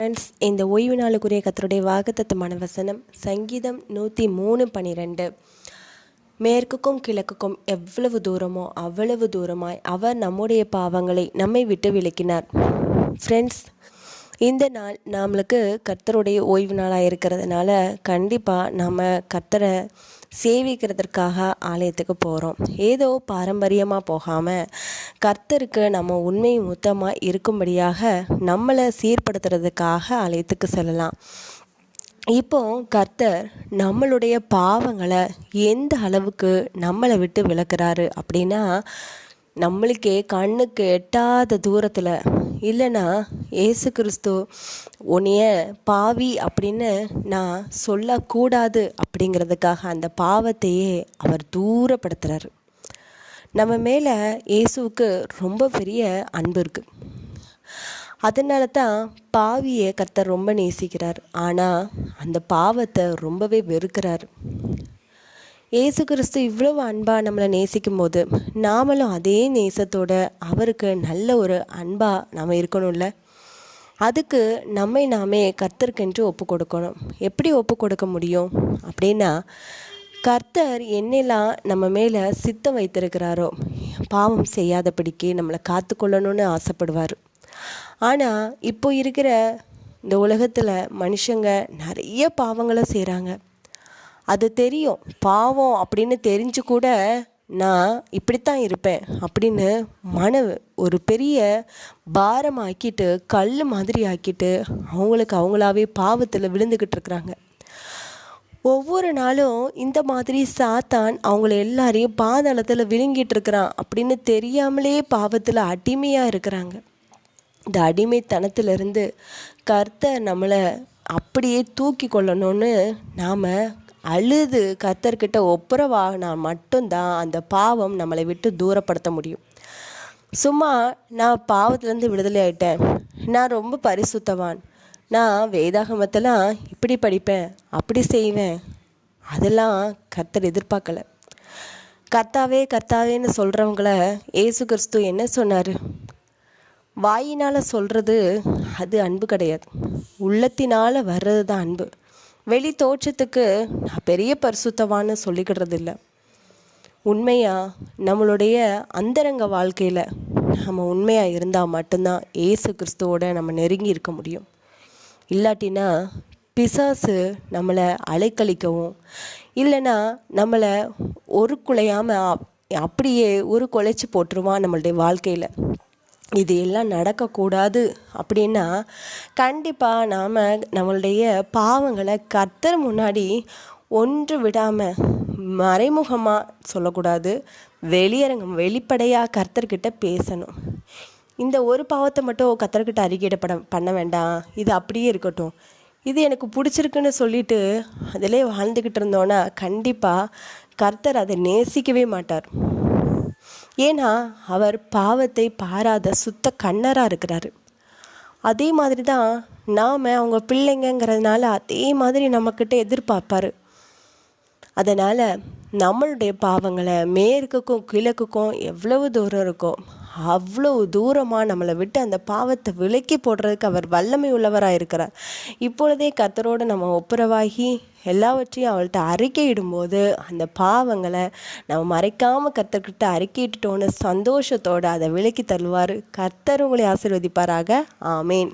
Friends இந்த ஓய்வு நாளுக்குரிய கத்தருடைய வாக்குத்தத்தமான வசனம் சங்கீதம் நூற்றி மூணு பன்னிரெண்டு மேற்குக்கும் கிழக்குக்கும் எவ்வளவு தூரமோ அவ்வளவு தூரமாய் அவர் நம்முடைய பாவங்களை நம்மை விட்டு விலக்கினார். ஃப்ரெண்ட்ஸ் இந்த நாள் நம்மளுக்கு கர்த்தருடைய ஓய்வு நாளாக இருக்கிறதுனால கண்டிப்பாக நம்ம கர்த்தரை சேவிக்கிறதற்காக ஆலயத்துக்கு போகிறோம் ஏதோ பாரம்பரியமாக போகாமல் கர்த்தருக்கு நம்ம உண்மை மொத்தமாக இருக்கும்படியாக நம்மளை சீர்படுத்துறதுக்காக ஆலயத்துக்கு செல்லலாம். இப்போ கர்த்தர் நம்மளுடைய பாவங்களை எந்த அளவுக்கு நம்மளை விட்டு விளக்குறாரு அப்படின்னா நம்மளுக்கே கண்ணுக்கு எட்டாத தூரத்தில் இல்லைன்னா ஏசு கிறிஸ்து உன்னைய பாவி அப்படின்னு நான் சொல்லக்கூடாது அப்படிங்கிறதுக்காக அந்த பாவத்தையே அவர் தூரப்படுத்துகிறாரு நம்ம மேலே இயேசுவுக்கு ரொம்ப பெரிய அன்பு இருக்குது அதனால தான் பாவியை கர்த்தர் ரொம்ப நேசிக்கிறார். ஆனால் அந்த பாவத்தை ரொம்பவே வெறுக்கிறார். ஏசு கிறிஸ்து இவ்வளவு அன்பாக நம்மளை நேசிக்கும் போது நாமளும் அதே நேசத்தோட அவருக்கு நல்ல ஒரு அன்பாக நாம் இருக்கணும்ல? அதுக்கு நம்மை நாமே கர்த்தருக்கென்று ஒப்பு கொடுக்கணும். எப்படி ஒப்பு கொடுக்க முடியும்? அப்படின்னா கர்த்தர் என்னெல்லாம் நம்ம மேலே சித்தம் வைத்திருக்கிறாரோ பாவம் செய்யாதபடிக்கு நம்மளை காத்துக்கொள்ளணும்னு ஆசைப்படுவார். ஆனால் இப்போ இருக்கிற இந்த உலகத்தில் மனுஷங்க நிறைய பாவங்களை செய்கிறாங்க அது தெரியும். பாவம் அப்படின்னு தெரிஞ்சு கூட நான் இப்படித்தான் இருப்பேன் அப்படின்னு மன ஒரு பெரிய பாரம் ஆக்கிட்டு கல் மாதிரி ஆக்கிட்டு அவங்களுக்கு அவங்களாவே பாவத்தில் விழுந்துக்கிட்டு இருக்கிறாங்க. ஒவ்வொரு நாளும் இந்த மாதிரி சாத்தான் அவங்கள எல்லாரையும் பாதாளத்தில் விழுங்கிட்டு இருக்கிறான் அப்படின்னு தெரியாமலே பாவத்தில் அடிமையாக இருக்கிறாங்க. இந்த அடிமைத்தனத்திலிருந்து கர்த்தர் நம்மளை அப்படியே தூக்கி கொள்ளணும்னு நாம் அழுது கர்த்தர்கிட்ட ஒப்புரவாகினா மட்டும்தான் அந்த பாவம் நம்மளை விட்டு தூரப்படுத்த முடியும். சும்மா நான் பாவத்திலேருந்து விடுதலை ஆயிட்டேன். நான் ரொம்ப பரிசுத்தவான். நான் வேதாகமத்தெல்லாம் இப்படி படிப்பேன் அப்படி செய்வேன். அதெல்லாம் கர்த்தர் எதிர்பார்க்கல. கர்த்தாவே கர்த்தாவேன்னு சொல்கிறவங்கள ஏசு கிறிஸ்து என்ன சொன்னார்? வாயினால் சொல்கிறது அது அன்பு கிடையாது. உள்ளத்தினால் வர்றது தான் அன்பு. வெளி தோற்றத்துக்கு நான் பெரிய பரிசுத்தவான்னு சொல்லிக்கிறது இல்லை உண்மையாக நம்மளுடைய அந்தரங்க வாழ்க்கையில் நம்ம உண்மையாக இருந்தால் மட்டும்தான் ஏசு கிறிஸ்துவோட நம்ம நெருங்கி இருக்க முடியும். இல்லாட்டினா பிசாசு நம்மளை அலைக்கழிக்கவும் இல்லைன்னா நம்மளை ஒரு குலையாமல் அப்படியே ஒரு குலைச்சி போட்டுருவான் நம்மளுடைய வாழ்க்கையில். இது எல்லாம் நடக்கக்கூடாது அப்படின்னா கண்டிப்பாக நாம் நம்மளுடைய பாவங்களை கத்தர் முன்னாடி ஒன்று விடாமல் மறைமுகமாக சொல்லக்கூடாது. வெளியரங்கம் வெளிப்படையாக கர்த்தர்கிட்ட பேசணும். இந்த ஒரு பாவத்தை மட்டும் கர்த்தர்கிட்ட அறிக்கையிடப்பட பண்ண வேண்டாம். இது அப்படியே இருக்கட்டும். இது எனக்கு பிடிச்சிருக்குன்னு சொல்லிட்டு அதிலே வாழ்ந்துக்கிட்டு இருந்தோன்னா கண்டிப்பாக கர்த்தர் அதை நேசிக்கவே மாட்டார். ஏன்னா அவர் பாவத்தை பாராத சுத்த கண்ணராக இருக்கிறாரு. அதே மாதிரி தான் நாம் அவங்க பிள்ளைங்கங்கிறதுனால அதே மாதிரி நம்மக்கிட்ட எதிர்பார்ப்பார். அதனால் நம்மளுடைய பாவங்களை மேற்குக்கும் கிழக்குக்கும் எவ்வளவு தூரம் இருக்கோ அவ்வளோ தூரமாக நம்மளை விட்டு அந்த பாவத்தை விலக்கி போடுறதுக்கு அவர் வல்லமை உள்ளவராக இருக்கிறார். இப்பொழுதே கத்தரோடு நம்ம ஒப்புரவாகி எல்லாவற்றையும் அவள்கிட்ட அறிக்கையிடும்போது அந்த பாவங்களை நம்ம மறைக்காமல் கத்தர்கிட்ட அறிக்கையிட்டுட்டோன்னு சந்தோஷத்தோடு அதை விலக்கி தருவார். கர்த்தர் உங்களை ஆசிர்வதிப்பாராக. ஆமேன்.